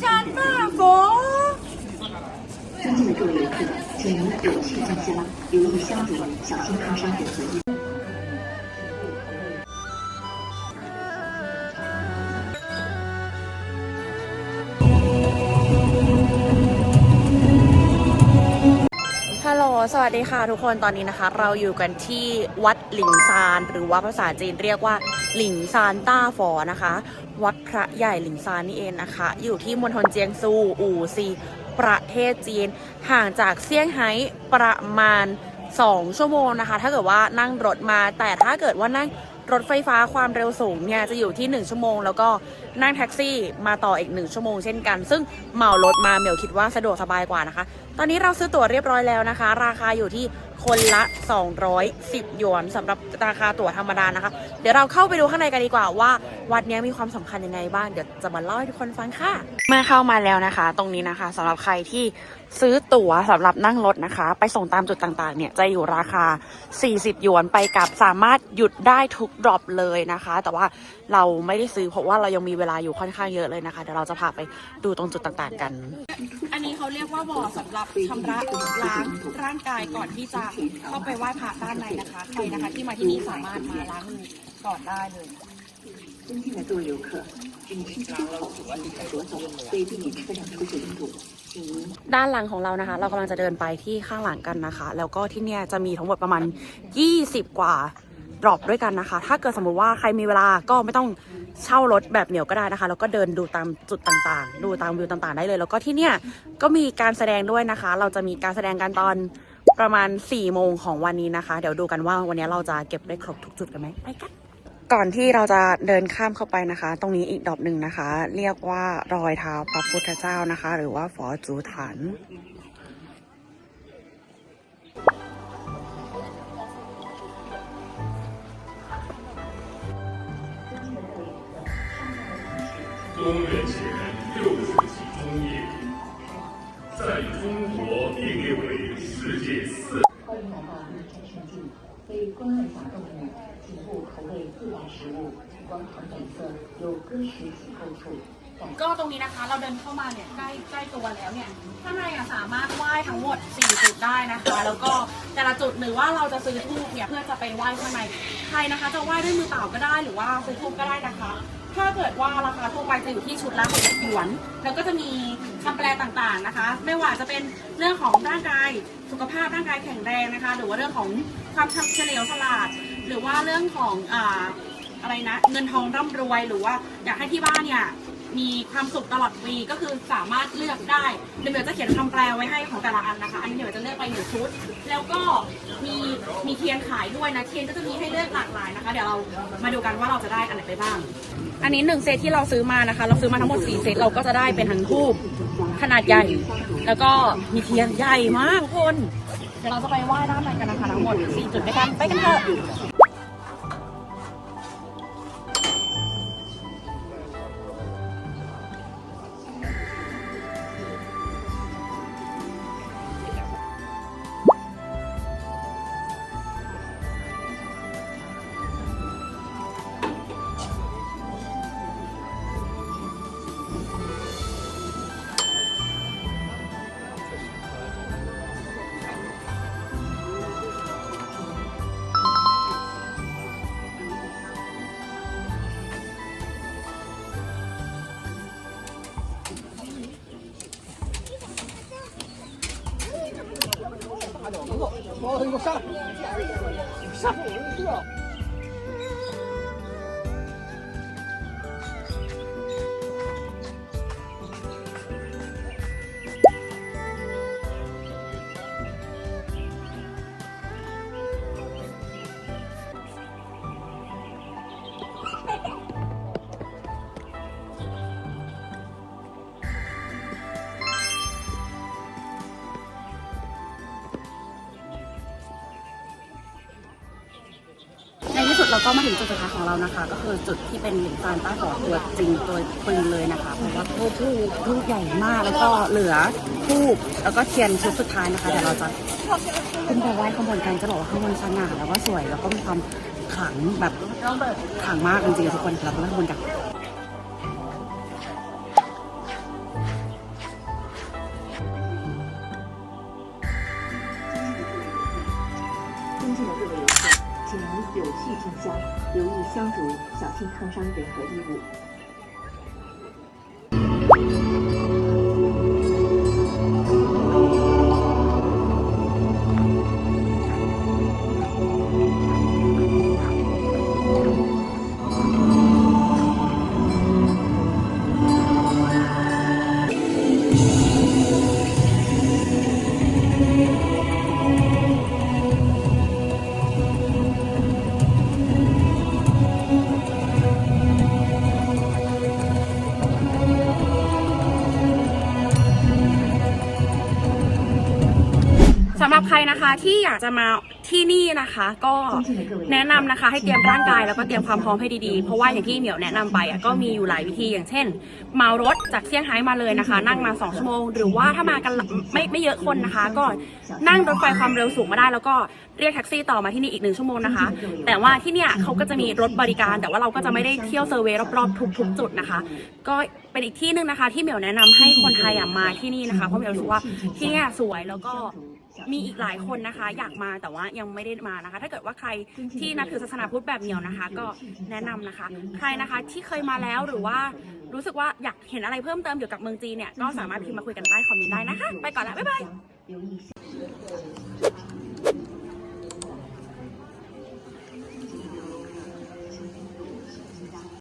山大佛。尊敬的各位游客，请您有序进香，留意香烛，小心烫伤人和衣。 ฮัลโหล สวัสดีค่ะทุกคน ตอนนี้นะคะ เราอยู่กันที่วัดหลิงซาน หรือว่าภาษาจีนเรียกว่า หลิงซานต้าฝอนะคะ วัดพระใหญ่หลิงซานนี่เองนะคะ อยู่ที่มณฑลเจียงซูอู่ซีประเทศจีน ห่างจากเซี่ยงไฮ้ประมาณ 2 ชั่วโมงนะคะ ถ้าเกิดว่านั่งรถมาแต่ถ้าเกิดว่านั่งรถไฟฟ้าความเร็วสูงเนี่ยจะอยู่ที่ 1 ชั่วโมง แล้วก็นั่งแท็กซี่มาต่ออีก 1 ชั่วโมงเช่นกัน ซึ่งเหมารถมาเหมียวคิดว่าสะดวกสบายกว่านะคะ ตอนนี้เราซื้อตั๋วเรียบร้อยแล้วนะคะ ราคาอยู่ที่ คนละ 210 หยวนสำหรับราคาตั๋วธรรมดานะคะ เดี๋ยวเราเข้าไปดูข้างในกันดีกว่าว่า วัดเนี้ยมีความสำคัญยังไงบ้างเดี๋ยวจะมาเล่าให้ทุกคนฟังค่ะ เมื่อเข้ามาแล้วนะคะ ตรงนี้นะคะสำหรับใครที่ซื้อตั๋วสำหรับนั่งรถนะคะ ไปส่งตามจุดต่างๆ เนี่ยจะอยู่ราคา 40 หยวนไปกลับสามารถหยุดได้ทุกดรอปเลยนะคะ แต่ว่าเราไม่ได้ซื้อเพราะว่าเรายังมีเวลาอยู่ค่อนข้างเยอะเลยนะคะเดี๋ยวเราจะพาไปดูตรงจุดต่างๆ กัน อันนี้เขาเรียกว่าบ่อสำหรับชำระล้างร่างกายก่อนที่จะเข้าไปไหว้พระด้านในนะคะ ใครนะคะที่มาที่นี่สามารถมาล้างมือก่อนได้เลย 尊敬的各位游客，请需出口左走，可以避免车辆出现拥堵。请您 ด้านหลังของเรานะคะ เรากำลังจะเดินไปที่ข้างหลังกันนะคะ แล้วก็ที่เนี่ยจะมีทั้งหมดประมาณ 20 กว่าดรอปด้วยกันนะคะ ถ้าเกิดสมมติว่าใครมีเวลาก็ไม่ต้องเช่ารถแบบเหนียวก็ได้นะคะ แล้วก็เดินดูตามจุดต่างๆ ดูตามวิวต่างๆ ได้เลย แล้วก็ที่เนี่ยก็มีการแสดงด้วยนะคะ เราจะมีการแสดงกันตอน ประมาณ4โมงของวันนี้นะคะ เดี๋ยวดูกันว่าวันนี้เราจะเก็บได้ครบทุกจุดกันไหมไปกัน ก่อนที่เราจะเดินข้ามเข้าไปนะคะ ตรงนี้อีกดอกหนึ่งนะคะ เรียกว่ารอยเท้าพระพุทธเจ้านะคะ หรือว่าฝอจูฐาน 公元前 在中国名为世界四欢迎来到玉山圣境，为关爱小动物，请勿口味自然食物，广场景色有歌曲起构处。感 ก็ตรงนี้นะคะ เราเดินเข้ามาเนี่ยใกล้ใกล้ตัวแล้วเนี่ยข้างในอะสามารถไหว้ทั้งหมด 4 จุดได้นะคะ แล้วก็แต่ละจุดหรือว่าเราจะซื้อทูบเนี่ยเพื่อจะไปไหว้ข้างในใครนะคะ จะไหว้ด้วยมือเปล่าก็ได้หรือว่าซื้อทูบก็ได้นะคะ ถ้าเกิดว่าราคาทั่วไปจะอยู่ที่ชุดละ60หยวน แล้วก็จะมีคำแปลต่างๆนะคะ ไม่ว่าจะเป็นเรื่องของร่างกายสุขภาพร่างกายแข็งแรงนะคะ หรือว่าเรื่องของความเฉลียวฉลาด หรือว่าเรื่องของอ่าอะไรนะเงินทองร่ำรวยหรือว่าอยากให้ที่บ้านเนี่ย มีความสุขตลอดปีก็คือสามารถเลือกได้เดี๋ยวเดี๋ยวจะเขียนคำแปลไว้ให้ของแต่ละอันนะคะ อันนี้เดี๋ยวจะเลือกไปหนึ่งชุด แล้วก็มีมีเทียนขายด้วยนะเทียนก็จะมีให้เลือกหลากหลายนะคะ เดี๋ยวเรามาดูกันว่าเราจะได้อันไหนไปบ้าง อันนี้หนึ่งเซตที่เราซื้อมานะคะ เราซื้อมาทั้งหมดสี่เซตเราก็จะได้เป็นทั้งทูบขนาดใหญ่ แล้วก็มีเทียนใหญ่มากทุกคนเดี๋ยวเราจะไปไหว้ด้านในกันนะคะทั้งหมดสี่จุดด้วยกันไปกันเถอะ ในที่สุด เราก็มาถึงจุดสุดท้ายของเรานะคะ ก็คือจุดที่เป็นหลิงซานต้าหอตัวจริงตัวปึงเลยนะคะเพราะว่าทูบทูบใหญ่มากแล้วก็เหลือทูบแล้วก็เทียนชุดสุดท้ายนะคะเดี๋ยวเราจะขึ้นไปไหว้ข้างบนกันจะบอกว่าข้างบนสง่าแล้วก็สวยแล้วก็มีความขลังแบบขลังมากจริงๆทุกคนเราไปข้างบนกัน 有序进香，留意香烛、小心烫伤人和衣物。 ใครนะคะที่อยากจะมาที่นี่นะคะ ก็แนะนำนะคะ ให้เตรียมร่างกายแล้วก็เตรียมความพร้อมให้ดีๆ เพราะว่าอย่างที่เหมียวแนะนำไปก็มีอยู่หลายวิธีอย่างเช่นเมารถจากเซี่ยงไฮ้มาเลยนะคะ นั่งมา 2 ชั่วโมง หรือว่าถ้ามากันไม่ไม่เยอะคนนะคะ ก็นั่งรถไฟความเร็วสูงมาได้ แล้วก็เรียกแท็กซี่ต่อมาที่นี่อีกหนึ่งชั่วโมงนะคะ แต่ว่าที่เนี่ยเขาก็จะมีรถบริการ แต่ว่าเราก็จะไม่ได้เที่ยวเซอร์เวย์รอบๆทุกๆจุดนะคะ ก็เป็นอีกที่หนึ่งนะคะ ที่เหมียวแนะนำให้คนไทยอะมาที่นี่นะคะเพราะเหมียวรู้ว่าที่เนี่ยสวยแล้วก็ มีอีกหลายคนนะคะ อยากมาแต่ว่ายังไม่ได้มานะคะ ถ้าเกิดว่าใครที่นับถือศาสนาพุทธแบบเหนียวนะคะ ก็แนะนำนะคะ ใครนะคะที่เคยมาแล้วหรือว่ารู้สึกว่าอยากเห็นอะไรเพิ่มเติมเกี่ยวกับเมืองจีนเนี่ยก็สามารถพิมพ์มาคุยกันใต้คอมเมนต์ได้นะคะ ไปก่อนละบ๊ายบาย留意